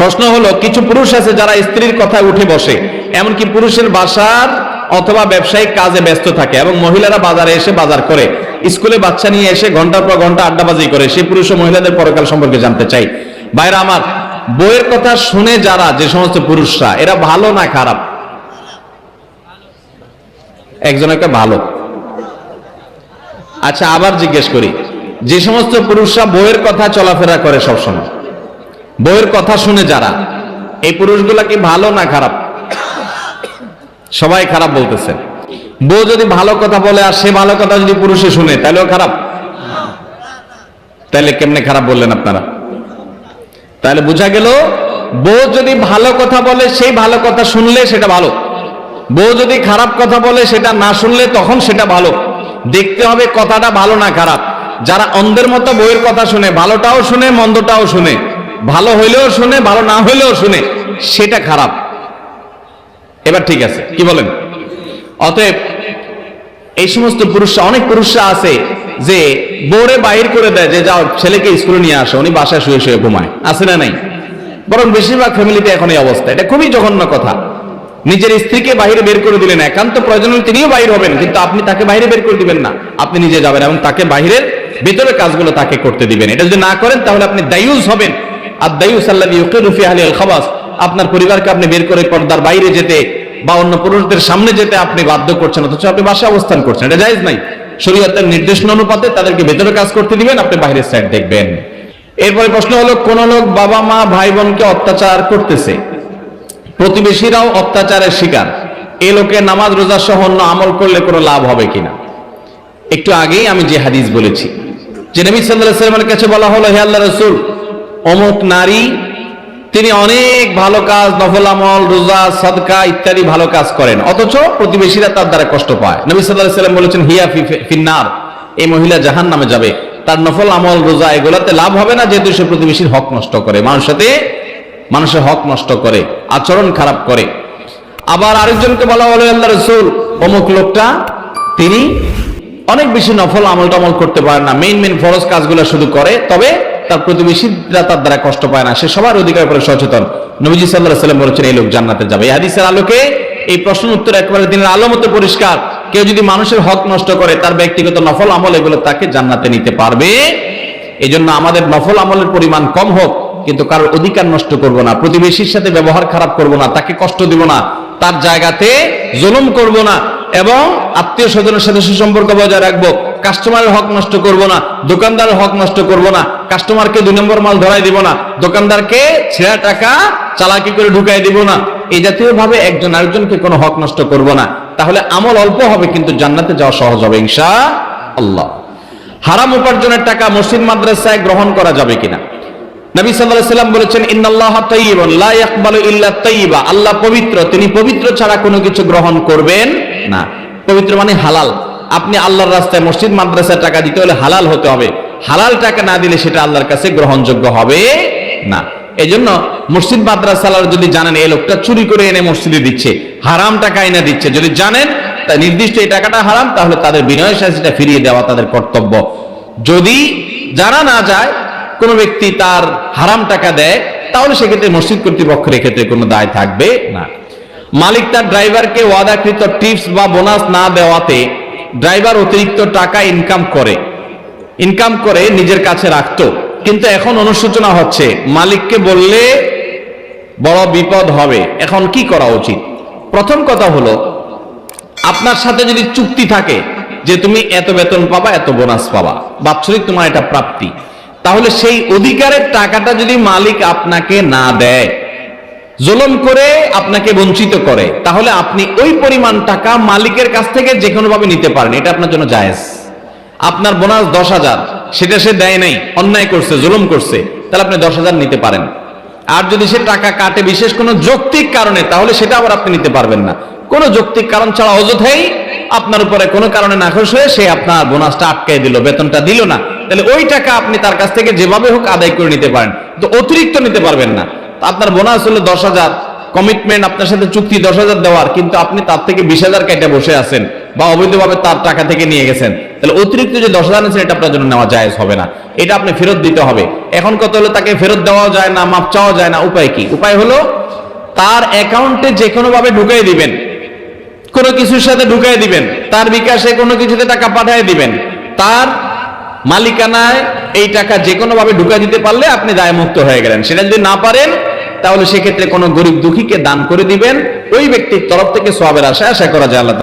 প্রশ্ন হলো, কিছু পুরুষ আছে যারা স্ত্রীর কথায় উঠে বসে, এমনকি পুরুষের বাসার অথবা ব্যবসায়িক কাজে ব্যস্ত থাকে এবং মহিলারা বাজারে এসে বাজার করে। স্কুলে বাচ্চা নিয়ে এসে ঘণ্টার পর ঘণ্টা আড্ডাবাজি করে, সেই পুরুষ ও মহিলাদের পরকাল সম্পর্কে জানতে চাই। বাইরে আমার, বইয়ের কথা শুনে যারা, যে সমস্ত পুরুষরা, এরা ভালো না খারাপ? একজন একটা ভালো। আচ্ছা আবার জিজ্ঞেস করি, যে সমস্ত পুরুষরা বইয়ের কথা চলাফেরা করে সবসময় বইয়ের কথা শুনে যারা, এই পুরুষগুলা কি ভালো না খারাপ? সবাই খারাপ বলতেছে। বউ যদি ভালো কথা বলে আর সে ভালো কথা যদি পুরুষে শুনে, তাহলেও খারাপ? তাহলে কেমনে খারাপ বললেন আপনারা? তাহলে বোঝা গেল, বউ যদি ভালো কথা বলে, সেই ভালো কথা শুনলে সেটা ভালো। বউ যদি খারাপ কথা বলে, সেটা না শুনলে তখন সেটা ভালো। দেখতে হবে কথাটা ভালো না খারাপ। যারা অন্ধের মতো বইয়ের কথা শুনে, ভালোটাও শুনে, মন্দটাও শুনে। ভালো হইলেও শুনে, ভালো না হইলেও শুনে, সেটা খারাপ। এবার ঠিক আছে, কি বলেন? অতএব এই সমস্ত পুরুষরা, অনেক পুরুষরা আছে যে বোরে বাইর করে দেয়, যে যাও ছেলেকে স্কুলে নিয়ে আসো, উনি বাসায় শুয়ে শুয়ে ঘুমায়। আছে না নাই? বরং বেশিরভাগ ফ্যামিলিতে এখন এই অবস্থা, এটা খুবই জঘন্য কথা। নিজের স্ত্রীকে বাইরে বের করে দিলেন, একান্ত প্রয়োজন হলে তিনিও বাইর হবেন, কিন্তু আপনি তাকে বাইরে বের করে দিবেন না, আপনি নিজে যাবেন এবং তাকে বাইরের ভেতরের কাজগুলো তাকে করতে দিবেন। এটা যদি না করেন, তাহলে আপনি দায়ুস হবেন। আপনার পরিবারকে আপনি বের করে পর্দার বাইরে যেতে বা অন্য পুরুষদের সামনে যেতে আপনি বাধ্য করছেন, অথচ আপনি বাসায় অবস্থান করছেন, এটা জায়েজ নাই। শরীয়তের নির্দেশনা অনুপাতে তাদেরকে ভেতরে কাজ করতে দিবেন, আপনি বাইরের সাইড দেখবেন। এরপরে প্রশ্ন হলো, কোন লোক বাবা, মা ভাই বোনকে অত্যাচার করতেছে? প্রতিবেশীরাও অত্যাচারের শিকার। এ লোকে নামাজ, রোজা সহ অন্য আমল করলে কোনো লাভ হবে কিনা? একটু আগেই আমি যে হাদিস বলেছি, যে নবী আলাইহি সাল্লামের কাছে বলা হলো, হে আল্লাহ রাসূল অমুক নারী, তিনি অনেক ভালো কাজ, নফল আমল, রোজা, সদকা ইত্যাদি ভালো কাজ করেন। অথচ প্রতিবেশীরা তার দ্বারা কষ্ট পায়। নবী সাল্লাম বলেছেন, হিয়া ফিন্নার। এই মহিলা জাহান নামে যাবে। তার নফল আমল, রোজা এগুলাতে লাভ হবে না, যেহেতু সে প্রতিবেশীর হক নষ্ট করে। মানুষের সাথে মানুষের হক নষ্ট করে, আচরণ খারাপ করে। আবার আরেকজনকে বলা হলো, আল্লাহ রসুল, অমুক লোকটা, তিনি অনেক বেশি নফল আমল টমল করতে পারে না। মেইন মেইন ফরজ কাজগুলো শুধু করে, তবে তার প্রতিবেশীরা তার দ্বারা কষ্ট পায় না। সে সবার অধিকার করে সচেতন। নবীজি সাল্লাহ সাল্লাম বলেছেন, এই লোক জান্নাতে যাবে। হাদিসের আলোকে এই প্রশ্ন উত্তর একেবারে দিনের আলো মতো পরিষ্কার। কেউ যদি মানুষের হক নষ্ট করে, তার ব্যক্তিগত নফল আমল এগুলো তাকে জান্নাতে নিতে পারবে। এই জন্য আমাদের নফল আমলের পরিমাণ কম হোক, কিন্তু কারোর অধিকার নষ্ট করব না, প্রতিবেশীর সাথে ব্যবহার খারাপ করব না, তাকে কষ্ট দিব না, তার জায়গাতে জুলুম করব না, এবং আত্মীয় স্বজনের সাথে সুসম্পর্ক বজায় রাখব। কাস্টমারের হক নষ্ট করব না, দোকানদারের হক নষ্ট করব না, কাস্টমারকে দুই নম্বর মাল ধরাই দিব না, দোকানদারকে ছেঁড়া টাকা চালাকি করে ঢুকাই দিব না, এই জাতীয় ভাবে একজন আরেকজনকে কোনো হক নষ্ট করব না। তাহলে আমল অল্প হবে, কিন্তু জান্নাতে যাওয়া সহজ হবে ইনশা আল্লাহ হারাম উপার্জনের টাকা মসজিদ, মাদ্রাসায় গ্রহণ করা যাবে কিনা? নবী সাল্লাল্লাহু আলাইহি সাল্লাম বলেছেন, ইন্নাল্লাহা তাইয়িবুন, লা ইয়াকবালু ইল্লা তাইয়িবা। আল্লাহ পবিত্র, তিনি পবিত্র ছাড়া কোনো কিছু গ্রহণ করবেন না। পবিত্র মানে হালাল। আপনি আল্লাহর রাস্তায় মসজিদ, মাদ্রাসায় টাকা দিতে হলে হালাল হতে হবে। হালাল টাকা না দিলে সেটা আল্লাহর কাছে গ্রহণযোগ্য হবে না। এই জন্য মসজিদ মাদ্রাসালার যদি জানেন এই লোকটা চুরি করে এনে মসজিদে দিচ্ছে, হারাম টাকা এনে দিচ্ছে, যদি জানেন তা নির্দিষ্ট এই টাকাটা হারাম, তাহলে তাদের বিনয় সাথে সেটা ফিরিয়ে দেওয়া তাদের কর্তব্য। যদি জানা না যায়, কোন ব্যক্তি তার হারাম টাকা দেয়, তাহলে সেক্ষেত্রে মসজিদ কর্তৃপক্ষের ক্ষেত্রে কোনো দায় থাকবে না। মালিক তার ড্রাইভারকে ওয়াদাকৃত টিপস বা বোনাস না দেওয়াতে ড্রাইভার অতিরিক্ত টাকা ইনকাম করে। ইনকাম করে নিজের কাছে রাখতো। কিন্তু এখন অনুশোচনা হচ্ছে, মালিককে বললে বড় বিপদ হবে। এখন কি করা উচিত? প্রথম কথা হলো, আপনার সাথে যদি চুক্তি থাকে যে তুমি এত বেতন পাবা, এত বোনাস পাবা, বাৎসরিক তোমার এটা প্রাপ্তি। তাহলে সেই অধিকারের টাকাটা যদি মালিক আপনাকে না দেয় জুলুম করে আপনাকে বঞ্চিত করে, তাহলে আপনি ওই পরিমাণ টাকা মালিকের কাছ থেকে যে কোনো ভাবে নিতে পারেন, এটা আপনার জন্য জায়েজ। আপনার বোনাস দশ হাজার, সেটা সে দেয় নাই, অন্যায় করছে, জুলুম করছে, তাহলে আপনি দশ হাজার নিতে পারেন। আর যদি সে টাকা কাটে বিশেষ কোনো যৌক্তিক কারণে, তাহলে সেটা আবার আপনি নিতে পারবেন না। কোনো যৌক্তিক কারণ ছাড়া অযথাই আপনার উপরে কোনো কারণে নাখোশ হয়ে সে আপনার বোনাসটা আটকাই দিল, বেতনটা দিল না। তাহলে ওই টাকা আপনি তার কাছ থেকে যেভাবে হোক আদায় করে নিতে পারেন তো অতিরিক্ত নিতে পারবেন না। আপনার বোনাস হলো দশ হাজার। কমিটমেন্ট আপনার সাথে চুক্তি দশ হাজার দেওয়ার, কিন্তু আপনি তার থেকে বিশ হাজার কেটে বসে আছেন বা অবৈধভাবে তার টাকা থেকে নিয়ে গেছেন। তাহলে অতিরিক্ত যে দশ হাজার আছেন এটা আপনার জন্য নেওয়া জায়েজ হবে না। এটা আপনি ফেরত দিতে হবে। এখন কত হলো, তাকে ফেরত দেওয়াও যায় না, মাপ চাওয়া যায় না। উপায় কি? উপায় হলো, তার অ্যাকাউন্টে যে কোনো ভাবে ঢুকাই দিবেন। কোনো কিছুর সাথে ঢুকাই দিবেন। তার বিকাশে কোনো কিছুতে টাকা পাঠিয়ে দিবেন। তার মালিকানায় এই টাকা যে কোনো ভাবে ঢুকে দিতে পারলে আপনি দায় মুক্ত হয়ে গেলেন। সেটা যদি না পারেন, তাহলে সেক্ষেত্রে কোনো গরিব দুঃখীকে দান করে দিবেন। ওই ব্যক্তির তরফ থেকে সবের আশা আশা করা যায় আল্লাহ